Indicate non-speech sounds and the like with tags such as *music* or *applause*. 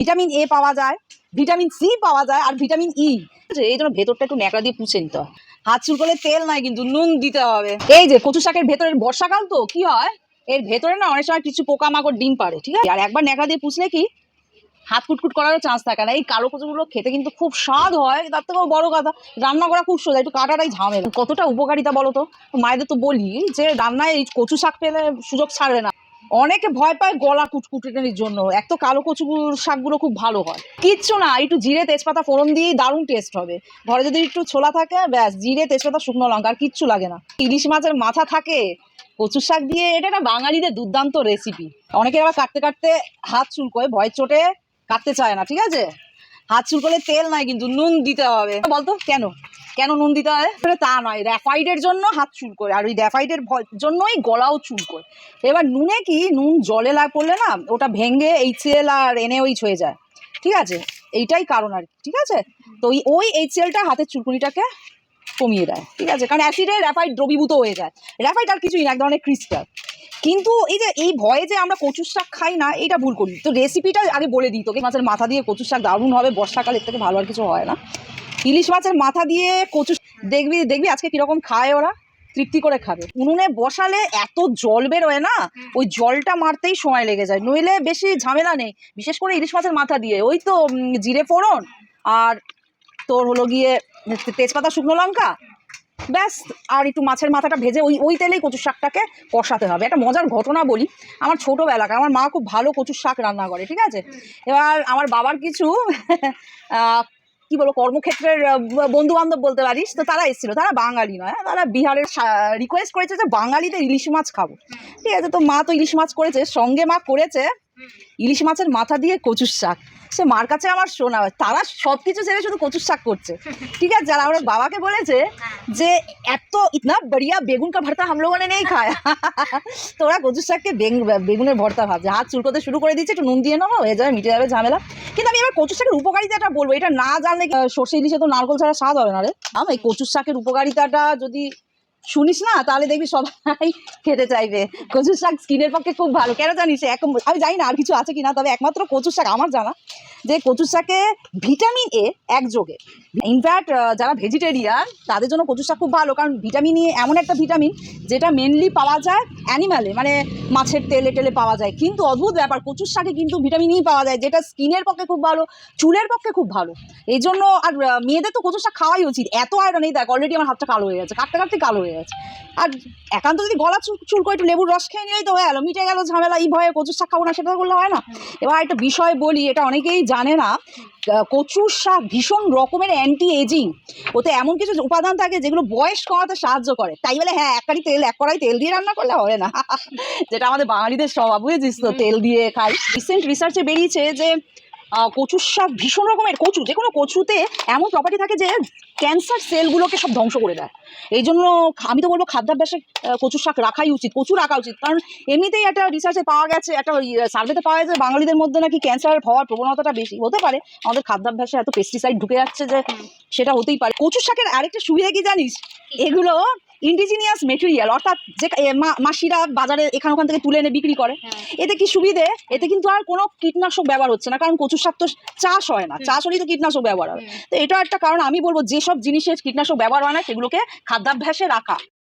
Vitamin A পাওয়া যায়, vitamin C পাওয়া যায় আর ভিটামিন ই এই জন্য ভেতরটা একটু ন্যাকড়া দিয়ে পুষে নিতে হয়। হাত চুলকলে তেল নাই কিন্তু, নুন দিতে হবে। এই যে কচু শাকের ভেতরের বর্ষাকাল তো, কি হয়? এর ভেতরে না অনেক সময় কিছু পোকামাকড়, ডিম পারে ঠিক আছে? আর একবার ন্যাকড়া দিয়ে পুষলে কি? হাত কুটকুট করারও চান্স থাকে না। এই কালো কচুগুলো খেতে কিন্তু খুব স্বাদ হয়, তার থেকেও বড় কথা। রান্না করা খুব সোজা, একটু কাটাটাই ঝামেলা। কতটা উপকারিতা বলো তো? মায়েদের তো বলি যে রান্নায় এই কচু শাক পেলে সুযোগ ছাড়বে না। অনেকে ভয় পায় গলা কুটকুটানির জন্য। এক তো কালো কচু শাকগুলো খুব ভালো হয়। কিচ্ছু না, একটু জিরে, তেজপাতা, ফোড়ন দিয়ে দারুণ টেস্ট হবে। ঘরে যদি একটু ছোলা থাকে, ব্যাস, জিরে, তেজপাতা, শুকনো লঙ্কা, আর কিচ্ছু লাগে না। ইলিশ মাছের মাথা থাকে, কচুর শাক দিয়ে, এটা না বাঙালিদের দুর্দান্ত রেসিপি অনেকে আবার কাটতে কাটতে হাত চুলকোয়, ভয় চোটে কাটতে চায় না, ঠিক আছে? হাত চুলকোলে তেল নাই কিন্তু নুন দিতে হবে। বলতো? কেন? কেন নুন দিতে হবে? তা নয়, র্যাফাইডের জন্য হাত চুলকোয় আর ওই র্যাফাইডের জন্যই গলাও চুল করে। এবার নুনে কি? নুন জলে লাগ পড়লে না, ওটা ভেঙে এইচএল আর এনএইচ হয়ে যায়। ঠিক আছে? এইটাই কারণ আর ঠিক আছে? তো ওই ওই এইচএলটা হাতের চুলকুনিটাকে কমিয়ে দেয়। ঠিক আছে? কারণ অ্যাসিডে র্যাফাইড দ্রবীভূত হয়ে যায়। র্যাফাইড আর কিছুই না, এক ধরনের ক্রিস্টাল। কিন্তু এই যে, এই ভয়ে যে আমরা কচুর শাক খাই না, এটা ভুল করি। তো রেসিপিটা আগে বলে দিই তোকে। মাছের মাথা দিয়ে কচুর শাক দারুণ হবে, বর্ষাকাল এর থেকে ভালো আর কিছু হয় না। ইলিশ মাছের মাথা দিয়ে কচু দেখবি দেখবি আজকে কীরকম খায় ওরা? তৃপ্তি করে খাবে। উনুনে বসালে এত জল বেরোয় না, ওই জলটা মারতেই সময় লেগে যায়। নইলে বেশি ঝামেলা নেই। বিশেষ করে ইলিশ মাছের মাথা দিয়ে। ওই তো জিরে ফোড়ন আর তোর হলো গিয়ে তেজপাতা শুকনো লঙ্কা ব্যাস, আর একটু মাছের মাথাটা ভেজে ওই ওই তেলেই কচুর শাকটাকে কষাতে হবে। একটা মজার ঘটনা বলি, আমার ছোটোবেলাকার, আমার মা খুব ভালো কচুর শাক রান্না করে, ঠিক আছে? এবার আমার বাবার কিছু কি বলো কর্মক্ষেত্রের বন্ধু বান্ধব বলতে পারিস, তো তারা এসেছিল। তারা বাঙালি নয় তারা বিহারের রিকোয়েস্ট করেছে যে বাঙালিদের ইলিশ মাছ খাব। ঠিক আছে? তো মা তো ইলিশ মাছ করেছে, সঙ্গে মা করেছে ইলিশ মাছের মাথা দিয়ে কচুর শাক। সে মার কাছে আমার শোনা তারা সব কিছু ছেড়ে শুধু কচুর শাক করছে। ঠিক আছে যারা আমার বাবাকে বলেছে যে, এত ইতনা বড়িয়া বেগুন কা ভর্তা হামলো মানে নেই খায়। তো ওরা কচুর শাককে বেগুনের ভর্তা ভাবছে হাত চুলকোতে শুরু করে দিচ্ছে একটু নুন দিয়ে নেব হয়ে যাবে, মিটে যাবে, ঝামেলা। কিন্তু আমি এবার কচুর শাকের উপকারিতাটা বলব। এটা না জানলে সর্ষে ইলিশে তো নারকল ছাড়া স্বাদ হবে না রে। আমি কচুর শাকের উপকারিতাটা যদি শুনিস না? তাহলে দেখবি সবাই খেতে চাইবে। কচুর শাক স্কিনের পক্ষে খুব ভালো। কেন জানিস? এখন আমি জানি না আর কিছু আছে কিনা, তবে একমাত্র কচুর শাক আমার জানা। যে কচু শাকে ভিটামিন এ একযোগে ইনফ্যাক্ট যারা ভেজিটেরিয়ান তাদের জন্য কচু শাক খুব ভালো, কারণ ভিটামিন ই এমন একটা ভিটামিন যেটা মেনলি পাওয়া যায় অ্যানিমালে মানে মাছের তেলে টেলে পাওয়া যায়। কিন্তু অদ্ভুত ব্যাপার কচুর শাকে কিন্তু ভিটামিন ই পাওয়া যায়, যেটা স্কিনের পক্ষে খুব ভালো, চুলের পক্ষে খুব ভালো। এই জন্য আর মেয়েদের তো কচুর শাক খাওয়াই উচিত। এত আয়রন এই দেখ অলরেডি আমার হাতটা কালো হয়ে গেছে, কাটতে কাটতে কালো হয়ে গেছে। আর একান্ত যদি গলা চুল চুল করে একটু লেবুর রস খেয়ে নিলেই তো, হয়ে গেলো মিটে গেল ঝামেলা, এই ভয়ে কচুর শাক খাব না, সেটা করলে হয় না। এবার একটা বিষয় বলি, এটা অনেকেই জানে না কচুর শাক ভীষণ রকমের অ্যান্টি এজিং ওতে এমন কিছু উপাদান থাকে যেগুলো বয়স কমাতে সাহায্য করে। তাই বলে হ্যাঁ এক তেল এক কড়াই তেল দিয়ে রান্না করলে হবে না। *laughs* যেটা আমাদের বাঙালিদের স্বভাব বুঝেছিস তো? তেল দিয়ে খাই। রিসেন্ট রিসার্চে বেরিয়েছে যে কচুর শাক ভীষণ রকমের কচু যে কোনো কচুতে এমন প্রপার্টি থাকে যে ক্যান্সার সেলগুলোকে সব ধ্বংস করে দেয়। এই জন্য আমি তো বলব খাদ্যাভ্যাসে কচুর শাক রাখাই উচিত প্রচুর রাখা উচিত। কারণ এমনিতেই একটা রিসার্চে পাওয়া গেছে একটা সার্ভেতে পাওয়া গেছে বাঙালিদের মধ্যে নাকি ক্যান্সার হওয়ার প্রবণতাটা বেশি। হতে পারে আমাদের খাদ্যাভ্যাসে এত পেস্টিসাইড ঢুকে যাচ্ছে যে সেটা হতেই পারে। কচুর শাকের আরেকটা সুবিধা কি জানিস? এগুলো ইন্ডিজিনিয়াস মেটেরিয়াল অর্থাৎ যে মাসিরা বাজারে এখান ওখান থেকে তুলে এনে বিক্রি করে এতে কি সুবিধে? এতে কিন্তু আর কোনো কীটনাশক ব্যবহার হচ্ছে না কারণ কচুর শাক তো চাষ হয় না চাষ হলেই তো কীটনাশক ব্যবহার হয়। তো এটা একটা কারণ আমি বলব যেসব জিনিসের কীটনাশক ব্যবহার হয় না সেগুলোকে খাদ্যাভ্যাসে রাখা।